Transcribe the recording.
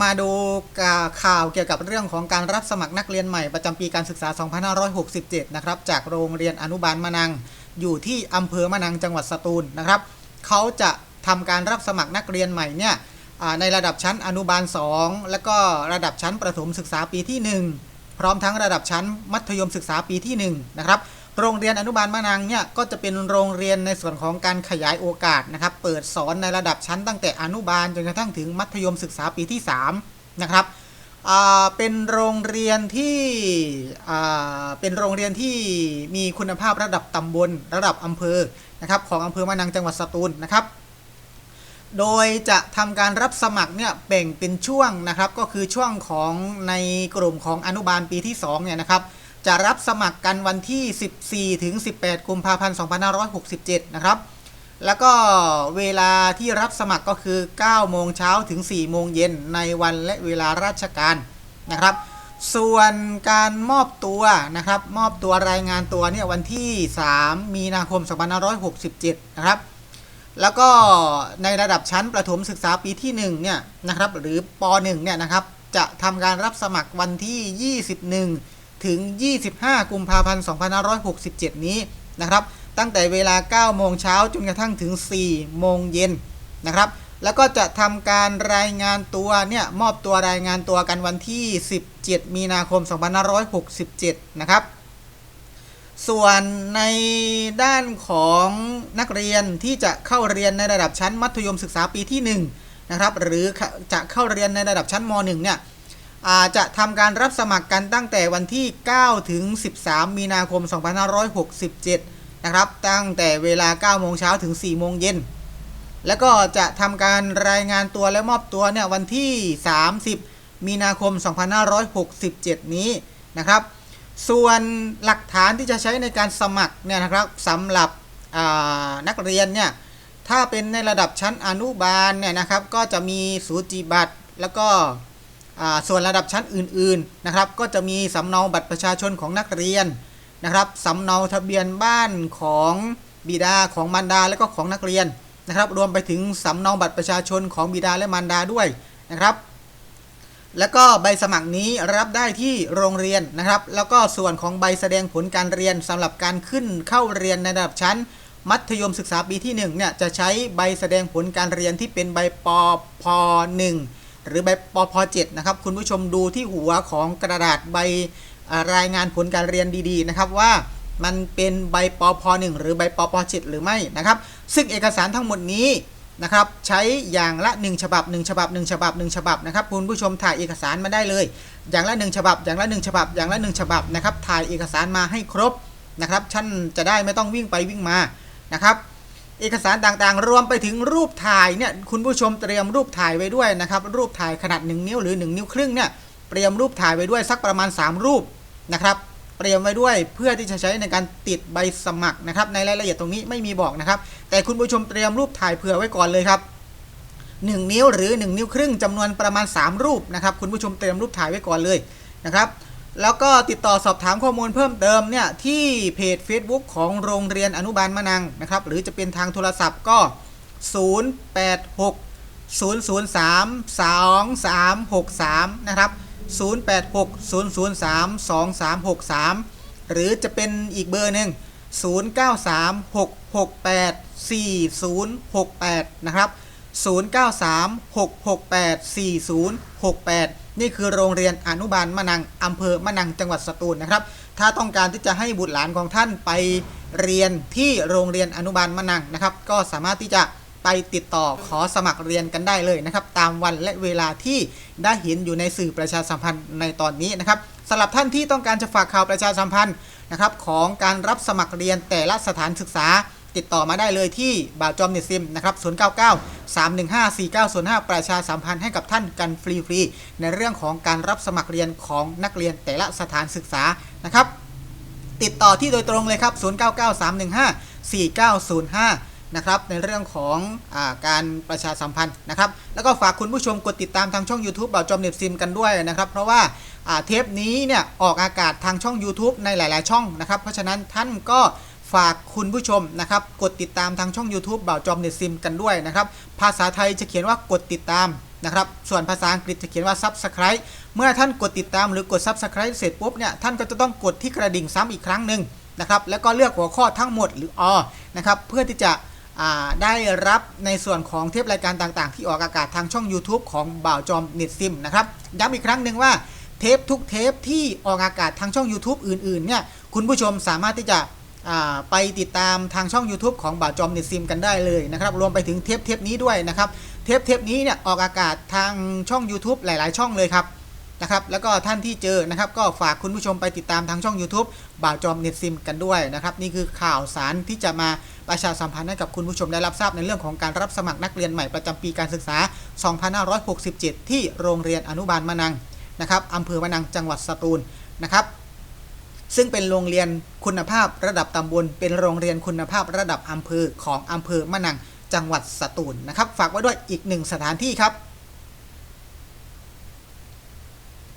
มาดูข่าวเกี่ยวกับเรื่องของการรับสมัครนักเรียนใหม่ประจำปีการศึกษา 2567 นะครับ จากโรงเรียนอนุบาลมะนัง อยู่ที่อำเภอมะนังจังหวัดสตูลนะครับ เขาจะทำการรับสมัครนักเรียนใหม่เนี่ยในระดับชั้นอนุบาล 2 และก็ระดับชั้นประถมศึกษาปีที่ 1 พร้อมทั้งระดับชั้นมัธยมศึกษาปีที่ 1 นะครับ โรงเรียนอนุบาลมะนังเนี่ยก็จะเป็นโรงเรียนในส่วนของการขยายโอกาสนะครับเปิดสอนในระดับชั้นตั้งแต่อนุบาลจนกระทั่งถึงมัธยมศึกษาปีที่ 3 นะครับเป็นโรงเรียนที่เป็นโรงเรียนที่มีคุณภาพระดับตำบลระดับอำเภอนะครับของอำเภอมะนังจังหวัดสตูลนะครับโดยจะทำการรับสมัครเนี่ยแบ่งเป็นช่วงนะครับก็คือช่วงของในกลุ่มของอนุบาลปีที่2เนี่ยนะครับ จะรับสมัครกันวันที่ 14 ถึง 18 กุมภาพันธ์ 2567 นะครับ แล้วก็เวลาที่รับสมัครก็คือ 9 โมงเช้าถึง 4 โมงเย็นในวันและเวลาราชการนะครับ ส่วนการมอบตัวนะครับ มอบตัวรายงานตัวเนี่ยวันที่ 3 มีนาคม 2567 นะครับ แล้วก็ในระดับชั้นประถมศึกษาปีที่1เนี่ยนะครับ หรือป .1 เนี่ยนะครับ จะทำการรับสมัครวันที่ 21 ถึง 25 กุมภาพันธ์ 2567 นี้นะครับ ตั้งแต่เวลา 9 โมงเช้าจนกระทั่งถึง 4 โมงเย็นนะครับ แล้วก็จะทำการรายงานตัวเนี่ยมอบตัวรายงานตัวกันวันที่ 17 มีนาคม 2567 นะครับ ส่วนในด้านของนักเรียนที่จะเข้าเรียนในระดับชั้นมัธยมศึกษาปีที่ 1 นะครับ หรือจะเข้าเรียนในระดับชั้นม .1 เนี่ย จะทำการรับสมัครกันตั้งแต่วันที่ 9 ถึง 13 มีนาคม 2567 นะครับ ตั้งแต่เวลา 9 โมงเช้าถึง 4 โมงเย็น แล้วก็จะทำการรายงานตัวและมอบตัวเนี่ยวันที่ 30 มีนาคม 2567 นี้นะครับ ส่วนหลักฐานที่จะใช้ในการสมัครเนี่ยนะครับสำหรับนักเรียนเนี่ย ถ้าเป็นในระดับชั้นอนุบาลเนี่ยนะครับ ก็จะมีสูจิบัตรแล้วก็ ส่วนระดับชั้นอื่นๆนะครับ ก็จะมีสำเนาบัตรประชาชนของนักเรียนนะครับสำเนาทะเบียนบ้านของบิดาของมารดาและก็ของนักเรียนนะครับ รวมไปถึงสำเนาบัตรประชาชนของบิดาและมารดาด้วยนะครับ แล้วก็ใบสมัครนี้รับได้ที่โรงเรียนนะครับ แล้วก็ส่วนของใบแสดงผลการเรียนสำหรับการขึ้นเข้าเรียนในระดับชั้น มัธยมศึกษาปีที่1เนี่ยจะใช้ใบแสดงผลการเรียนที่เป็นใบปพ1 หรือใบปพ7นะครับ คุณผู้ชมดูที่หัวของกระดาษใบรายงานผลการเรียนดีๆนะครับว่ามันเป็นใบปพ1หรือใบปพ7หรือไม่นะครับ ซึ่งเอกสารทั้งหมดนี้นะครับใช้อย่างละ 1 ฉบับ 1 ฉบับ 1 ฉบับ 1 ฉบับนะครับคุณผู้ชมถ่ายเอกสารมาได้เลย อย่างละ 1 ฉบับ อย่างละ 1 ฉบับ อย่างละ 1 ฉบับนะครับถ่ายเอกสารมาให้ครบนะครับท่านจะได้ไม่ต้องวิ่งไปวิ่งมานะครับ เอกสารต่างๆ รวมไปถึงรูปถ่ายเนี่ยคุณผู้ชมเตรียมรูปถ่ายไว้ด้วยนะครับรูปถ่ายขนาด 1 นิ้วหรือ 1 นิ้วครึ่งเนี่ยเตรียมรูปถ่ายไว้ด้วยสักประมาณ 3 รูปนะครับเตรียมไว้ด้วยเพื่อที่จะใช้ในการติดใบสมัครนะครับในรายละเอียดตรงนี้ไม่มีบอกนะครับ แต่คุณผู้ชมเตรียมรูปถ่ายเผื่อไว้ก่อนเลยครับ1 นิ้วหรือ 1 นิ้วครึ่งจำนวนประมาณ 3 รูปนะครับคุณผู้ชมเตรียมรูปถ่ายไว้ก่อนเลยนะครับ แล้วก็ติดต่อสอบถามข้อมูลเพิ่มเติมเนี่ยที่เพจ Facebook ของโรงเรียนอนุบาลมะนังนะครับหรือจะเป็นทางโทรศัพท์ก็ 086 003 2363 นะครับ 086 003 2363 หรือจะเป็นอีกเบอร์หนึ่ง093 668 4068 นะครับ 093 668 4068 นี่คือโรงเรียนอนุบาลมะนังอำเภอมะนังจังหวัดสตูลนะครับ ถ้าต้องการที่จะให้บุตรหลานของท่านไปเรียนที่โรงเรียนอนุบาลมะนังนะครับ ก็สามารถที่จะไปติดต่อขอสมัครเรียนกันได้เลยนะครับ ตามวันและเวลาที่ได้เห็นอยู่ในสื่อประชาสัมพันธ์ในตอนนี้นะครับสำหรับท่านที่ต้องการจะฝากข่าวประชาสัมพันธ์นะครับของการรับสมัครเรียนแต่ละสถานศึกษาติดต่อมาได้เลยที่บ่าวจอมเน็ตซิมนะครับ099 315 4905 ประชาสัมพันธ์ให้กับท่านกันฟรีๆ ในเรื่องของการรับสมัครเรียนของนักเรียนแต่ละสถานศึกษานะครับ ติดต่อที่โดยตรงเลยครับ 099 315 4905นะครับในเรื่องของอาการประชาสัมพันธ์นะครับ แล้วก็ฝากคุณผู้ชมกดติดตามทางช่อง YouTube บ่าวจอมเน็ตซิมกันด้วยนะครับ เพราะว่าเทปนี้เนี่ยออกอากาศทางช่อง YouTube ในหลาย ๆ ช่องนะครับ เพราะฉะนั้นท่านก็ ฝากคุณผู้ชมนะครับกดติดตามทางช่อง YouTube บ่าวจอมเน็ตซิมกันด้วยนะครับ ภาษาไทยจะเขียนว่ากดติดตามนะครับ ส่วนภาษาอังกฤษจะเขียนว่า subscribe เมื่อท่านกดติดตามหรือกด subscribe เสร็จปุ๊บเนี่ยท่านก็จะต้องกดที่กระดิ่งซ้ำอีกครั้งหนึ่งนะครับแล้วก็เลือกหัวข้อทั้งหมดหรืออนะครับเพื่อที่จะได้รับในส่วนของเทปรายการต่างๆ ที่ออกอากาศทางช่อง YouTube ของบ่าวจอมเน็ตซิมนะครับย้ำอีกครั้งหนึ่งว่าเทปทุกเทปที่ออกอากาศทางช่อง YouTube อื่นๆเนี่ยคุณผู้ชมสามารถที่จะ ไปติดตามทางช่อง YouTube ของบ่าวจอมเน็ตซิมกันได้เลยนะครับรวมไปถึงเทปเทปนี้ด้วยนะครับเทปเทปนี้เนี่ยออกอากาศทางช่อง YouTube หลาย ๆ ช่องเลยครับนะครับแล้วก็ท่านที่เจอนะครับก็ฝากคุณผู้ชมไปติดตามทางช่อง YouTube บ่าวจอมเน็ตซิมกันด้วยนะครับนี่คือข่าวสารที่จะมาประชาสัมพันธ์ให้กับคุณผู้ชมได้รับทราบในเรื่องของการรับสมัครนักเรียนใหม่ประจำปีการศึกษา 2567 ที่โรงเรียนอนุบาลมะนังนะครับอำเภอมะนังจังหวัดสตูลนะครับ ซึ่งเป็นโรงเรียนคุณภาพระดับตำบล เป็นโรงเรียนคุณภาพระดับอำเภอของอำเภอมะนังจังหวัดสตูลนะครับ ฝากไว้ด้วยอีกหนึ่งสถานที่ครับ